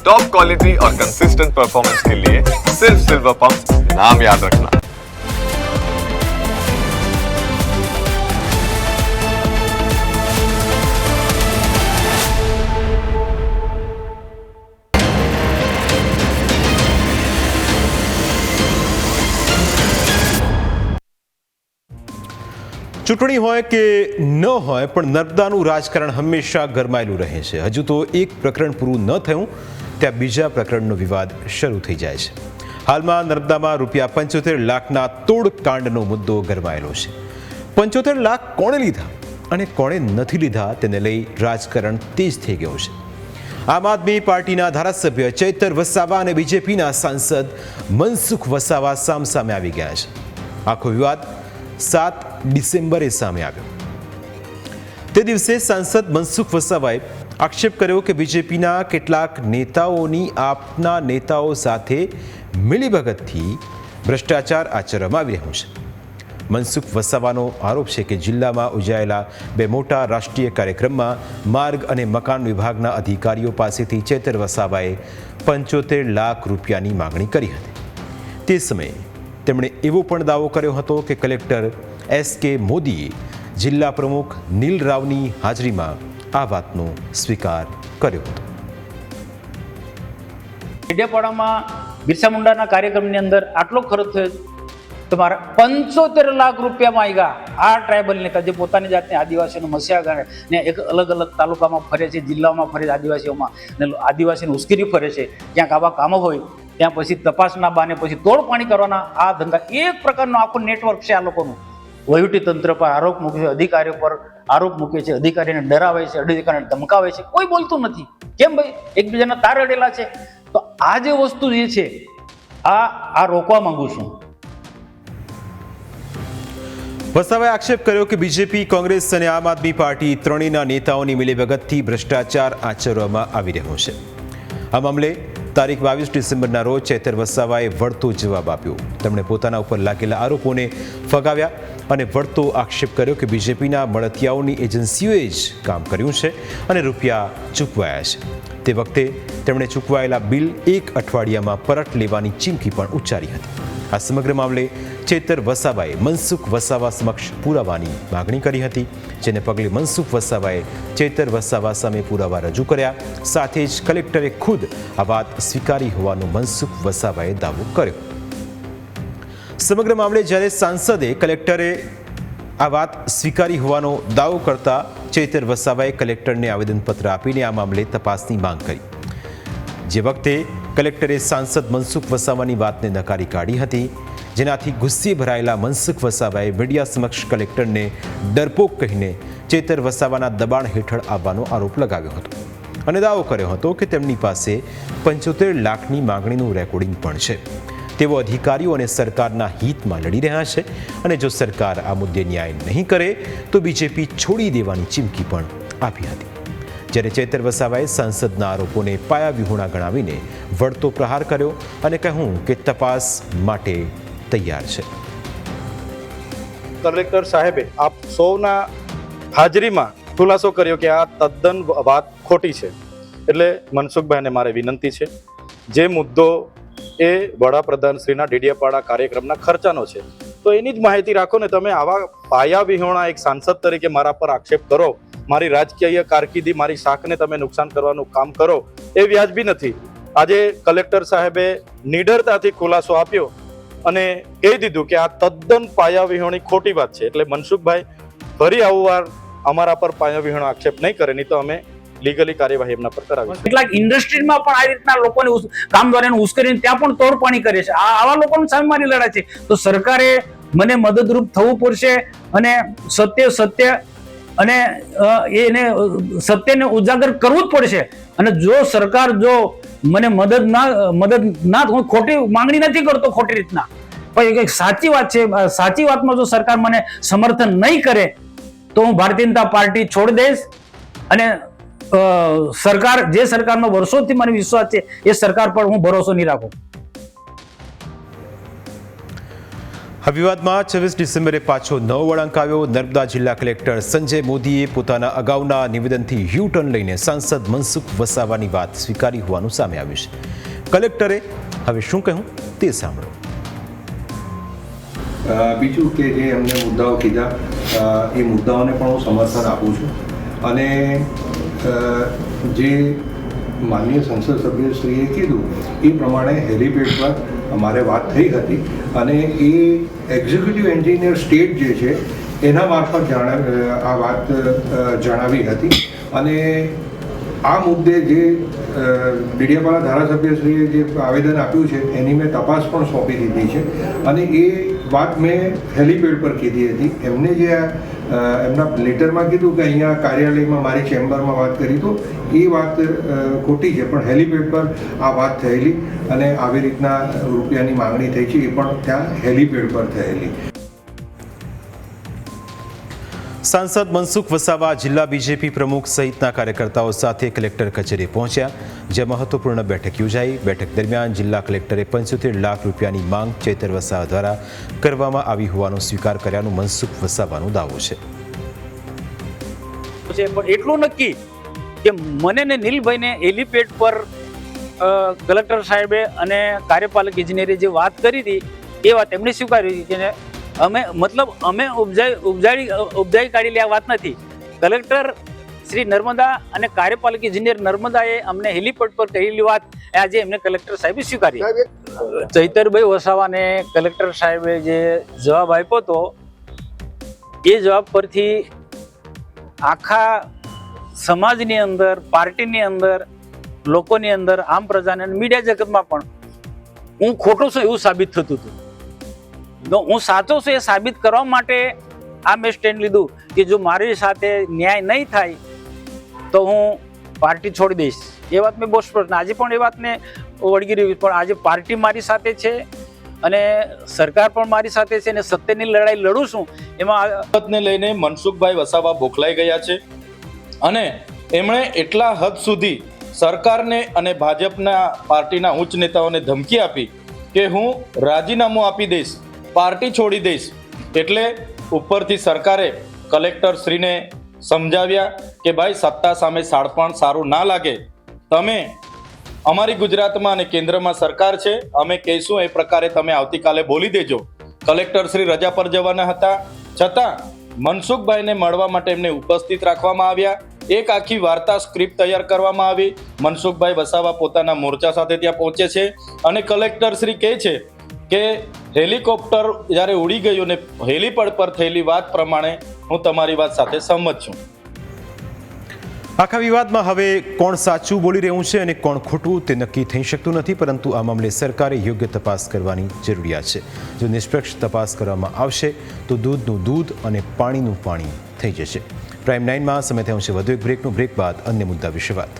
Top quality और consistent performance के लिए सिर्फ सिल्वर पंप नाम याद रखना ચૂંટણી હોય કે ન હોય પણ નર્મદાનું રાજકારણ હંમેશા ગરમાયેલું રહે છે હજુ તો એક પ્રકરણ પૂરું ન થયું ત્યાં બીજા પ્રકરણનો વિવાદ શરૂ થઈ જાય છે. હાલમાં નર્મદામાં રૂપિયા પંચોતેર લાખના તોડકાંડનો મુદ્દો ગરમાયેલો છે. પંચોતેર લાખ કોણે લીધા અને કોણે નથી લીધા તેને લઈ રાજકારણ તેજ થઈ ગયું છે. આમ આદમી પાર્ટીના ધારાસભ્ય ચૈતર વસાવા અને બીજેપીના સાંસદ મનસુખ વસાવા સામસામે આવી ગયા છે. આખો વિવાદ સાત ડિસેમ્બરે સામે આવ્યો. તે દિવસે સાંસદ મનસુખ વસાવાએ આક્ષેપ કર્યો કે બીજેપીના કેટલાક નેતાઓની આપના નેતાઓ સાથે મિલીભગતથી ભ્રષ્ટાચાર આચરવામાં આવી રહ્યું છે. મનસુખ વસાવાનો આરોપ છે કે જિલ્લામાં યોજાયેલા બે મોટા રાષ્ટ્રીય કાર્યક્રમમાં માર્ગ અને મકાન વિભાગના અધિકારીઓ પાસેથી ચેતર વસાવાએ પંચોતેર લાખ રૂપિયાની માગણી કરી હતી. તે સમયે તેમણે એવો પણ દાવો કર્યો હતો કે કલેક્ટર એસ કે મોદીએ જિલ્લા પ્રમુખ નીલ રાવની હાજરીમાં આ વાતનો સ્વીકાર કર્યો હતો. ડેડિયાપાડામાં બિરસા મુંડાના કાર્યક્રમની અંદર આટલો ખર્ચ થયો તમારા પંચોતેર લાખ રૂપિયામાં આવ્યા આ ટ્રાઇબલ નેતા જે પોતાની જાતને આદિવાસીનો મસ્યા ગણે ને એક અલગ અલગ તાલુકામાં ફરે છે જિલ્લામાં ફરે છે, આદિવાસીઓમાં. ને આદિવાસીને ઉશ્કેરી ફરે છે. ક્યાંક આવા કામો હોય, ત્યાં પછી તપાસના બાને પછી તોડ પાણી કરવાના આ ધંધા એક પ્રકારનો આખું નેટવર્ક છે આ લોકોનું. વહીવટી તંત્ર પર આરોપ મૂકી અધિકારીઓ પર આરોપ મૂકે છે, અધિકારીને ડરાવે છે, અધિકારીને ધમકાવે છે, કોઈ બોલતું નથી. કેમ ભાઈ? એકબીજાના તાર અડેલા છે. તો આ જે વસ્તુ જે છે, આ આ રોકવા માંગુ છું. વસાવાએ આક્ષેપ કર્યો કે બીજેપી, કોંગ્રેસ અને આમ આદમી પાર્ટી ત્રણેયના નેતાઓની મિલીભગતથી ભ્રષ્ટાચાર આચરવામાં આવી રહ્યો છે. આ મામલે તારીખ બાવીસ ડિસેમ્બરના રોજ ચેતર વસાવાએ વળતો જવાબ આપ્યો. તેમણે પોતાના ઉપર લાગેલા આરોપોને ફગાવ્યા. અને વળતો આક્ષેપ કર્યો કે બીજેપીના મળતિયાઓની એજન્સીઓએ જ કામ કર્યું છે અને રૂપિયા ચૂકવાયા છે. તે વખતે તેમણે ચૂકવાયેલા બિલ એક અઠવાડિયામાં પરત લેવાની ચીમકી પણ ઉચ્ચારી હતી. આ સમગ્ર મામલે ચેતર વસાવાએ મનસુખ વસાવા સમક્ષ પુરાવાની માગણી કરી હતી, જેને પગલે મનસુખ વસાવાએ ચેતર વસાવા સામે પુરાવા રજૂ કર્યા. સાથે જ કલેક્ટરે ખુદ આ વાત સ્વીકારી હોવાનો મનસુખ વસાવાએ દાવો કર્યો. સમગ્ર મામલે જ્યારે સાંસદે કલેક્ટરે આ વાત સ્વીકારી હોવાનો દાવો કરતા ચેતર વસાવાએ કલેક્ટરને આવેદનપત્ર આપીને આ મામલે તપાસની માંગ કરી. જે વખતે કલેક્ટરે સાંસદ મનસુખ વસાવાની વાતને નકારી કાઢી હતી, જેનાથી ગુસ્સે ભરાયેલા મનસુખ વસાવાએ મીડિયા સમક્ષ કલેક્ટરને ડરપોક કહીને ચેતર વસાવાના દબાણ હેઠળ આવવાનો આરોપ લગાવ્યો હતો અને દાવો કર્યો હતો કે તેમની પાસે પંચોતેર લાખની માગણીનું રેકોર્ડિંગ પણ છે. તેઓ અધિકારીઓ અને સરકારના હિતમાં લડી રહ્યા છે. અને જો સરકાર આ મુદ્દે ન્યાય નહીં કરે, તો બીજેપી છોડી દેવાની ચીમકી પણ આપી હતી. જ્યારે ચેતર વસાવાએ સંસદના આરોપોને પાયાવિહોણા ગણાવીને વળતો પ્રહાર કર્યો અને કહ્યું કે તપાસ માટે તૈયાર છે. કલેક્ટર સાહેબે આપ સૌના હાજરીમાં ખુલાસો કર્યો કે આ તદ્દન વાત ખોટી છે. એટલે મનસુખભાઈને મારે વિનંતી છે, જે મુદ્દો એ વડાપ્રધાન શ્રીના ડેડિયાપાડા કાર્યક્રમના ખર્ચાનો છે. તો એની જ માહિતી રાખો ને તમે આવા પાયા વિહોણા એક સાંસદ તરીકે મારા પર આક્ષેપ કરો, મારી રાજકીય કારકિર્દી, મારી શાખને તમે નુકસાન કરવાનું કામ કરો, એ વ્યાજબી નથી. આજે કલેક્ટર સાહેબે નિડરતાથી ખુલાસો આપ્યો અને એ દીધું કે આ તદ્દન પાયા વિહોણી ખોટી વાત છે. એટલે મનસુખભાઈ, ફરી આવું વાર અમારા પર પાયા વિહોણો આક્ષેપ નહીં કરે, નહીં તો અમે લીગલી કાર્યવાહી એમના પર કરાવી કેટલાક ઇન્ડસ્ટ્રીમાં પણ આ રીતના લોકોને કામદારોને ઉશ્કેરીને ત્યાં પણ તોડપાણી કરે છે. આવા લોકોની સામે મારી લડાઈ છે. તો સરકારે મને મદદરૂપ થવું પડશે અને સત્ય સત્ય અને એને સત્યને ઉજાગર કરવું જ પડશે. અને જો સરકાર જો મને મદદ ના મદદ ના, હું ખોટી માંગણી નથી કરતો ખોટી રીતના. પણ એક સાચી વાત છે. સાચી વાતમાં જો સરકાર મને સમર્થન નહીં કરે, તો હું ભારતીય જનતા પાર્ટી છોડી દઈશ અને સરકાર જે સરકારનો વર્ષોથી મને વિશ્વાસ છે એ સરકાર પર હું ભરોસો નહીં રાખું. આ વિવાદમાં છવ્વીસ ડિસેમ્બરે પાછો નવો વળાંક આવ્યો. નર્મદા જિલ્લા કલેક્ટર સંજય મોદીએ પોતાના અગાઉના નિવેદનથી યુ ટર્ન લઈને સાંસદ મનસુખ વસાવાની વાત સ્વીકારી હોવાનું સામે આવ્યું છે. કલેક્ટરે હવે શું કહ્યું તે સાંભળો. બીજું કે જે એમને મુદ્દાઓ કીધા એ મુદ્દાઓને પણ હું સમર્થન આપું છું. અને જે માનનીય સંસદ સભ્યશ્રીએ કીધું એ પ્રમાણે હેલિપેડ પર અમારે વાત થઈ હતી અને એ એક્ઝિક્યુટિવ એન્જિનિયર સ્ટેટ જે છે એના મારફત જાણ આ વાત જણાવી હતી. અને આ મુદ્દે જે અ, ધારાસભ્યશ્રીએ જે આવેદન આપ્યું છે એની મેં તપાસ પણ સોંપી દીધી છે. અને એ વાત મેં હેલિપેડ પર કીધી હતી. એમને જે એમના લેટરમાં કીધું કે અહીંયા કાર્યાલયમાં મારી ચેમ્બરમાં વાત કરી તો એ વાત ખોટી છે, પણ હેલિપેડ પર આ વાત થયેલી અને આવી રીતના રૂપિયાની માંગણી થઈ છે, એ પણ ત્યાં હેલિપેડ પર થયેલી. સાંસદ મનસુખ વસાવા જિલ્લા બીજેપી પ્રમુખ સહિતના કાર્યકર્તાઓ સાથે કલેક્ટર કચેરી પહોંચ્યા, જ્યાં મહત્વપૂર્ણ બેઠક યોજાઈ. બેઠક દરમિયાન જિલ્લા કલેક્ટરે પંચોતેર લાખ રૂપિયાની માંગ ચેતર વસાવા દ્વારા કરવામાં આવી હોવાનો સ્વીકાર કર્યાનું મનસુખ વસાવાનો દાવો છે. પણ એટલું નક્કી કે મને ને નીલભાઈને હેલિપેડ પર કલેક્ટર સાહેબે અને કાર્યપાલક ઇજનેરે જે વાત કરી હતી, એ વાત એમણે સ્વીકારી હતી. કે અમે મતલબ અમે ઉપજાઈ ઉપજાઈ કાઢેલી આ વાત નથી. કલેક્ટર શ્રી નર્મદા અને કાર્યપાલક ઇજનેર નર્મદાએ અમને હેલિપોર્ટ પર કહેલી વાત. આજે એમને કલેક્ટર સાહેબે સ્વીકારી. ચૈતરભાઈ વસાવાને કલેક્ટર સાહેબે જે જવાબ આપ્યો હતો એ જવાબ પરથી આખા સમાજની અંદર પાર્ટીની અંદર લોકોની અંદર આમ પ્રજાને મીડિયા જગતમાં પણ હું ખોટો છું એવું સાબિત થતું હતું. હું સાચો છું એ સાબિત કરવા માટે આ મેં સ્ટેન્ડ લીધું કે જો મારી સાથે ન્યાય નહીં થાય, તો હું પાર્ટી છોડી દઈશ. એ વાત મેં બહુ સ્પષ્ટ આજે પણ એ વાતને વળગી રહ્યું પણ આજે પાર્ટી મારી સાથે છે અને સરકાર પણ મારી સાથે છે અને સત્યની લડાઈ લડું છું. એમાં બાબતને લઈને મનસુખભાઈ વસાવા બોખલાઈ ગયા છે અને એમણે એટલા હદ સુધી સરકારને અને ભાજપના પાર્ટીના ઉચ્ચ નેતાઓને ધમકી આપી કે હું રાજીનામું આપી દઈશ. પાર્ટી છોડી દઈશ. એટલે ઉપરથી સરકારે કલેક્ટરશ્રીને સમજાવ્યા કે ભાઈ સત્તા સામે સાડપણ સારું ના લાગે. તમે અમારી ગુજરાતમાં અને કેન્દ્રમાં સરકાર છે, અમે કહીશું એ પ્રકારે તમે આવતીકાલે બોલી દેજો. કલેક્ટરશ્રી રજા પર જવાના હતા. છતાં મનસુખભાઈને મળવા માટે એમને ઉપસ્થિત રાખવામાં આવ્યા. એક આખી વાર્તા સ્ક્રિપ્ટ તૈયાર કરવામાં આવી. મનસુખભાઈ વસાવા પોતાના મોરચા સાથે ત્યાં પહોંચે છે અને કલેક્ટરશ્રી કહે છે કે હેલિકોપ્ટર જ્યારે ઉડી ગયું ને હેલીપેડ પર થયેલી વાત પ્રમાણે હું તમારી વાત સાથે સહમત છું. આખા વિવાદમાં હવે કોણ સાચું બોલી રહ્યું છે અને કોણ ખોટું તે નક્કી થઈ શકતું નથી, પરંતુ આ મામલે સરકારે યોગ્ય તપાસ કરવાની જરૂરિયાત છે. જો નિષ્પક્ષ તપાસ કરવામાં આવશે, તો દૂધનું દૂધ અને પાણીનું પાણી થઈ જશે. પ્રાઇમ નાઇનમાં સમય થયું છે વધુ એક બ્રેકનું. બ્રેક બાદ અન્ય મુદ્દા વિશે વાત.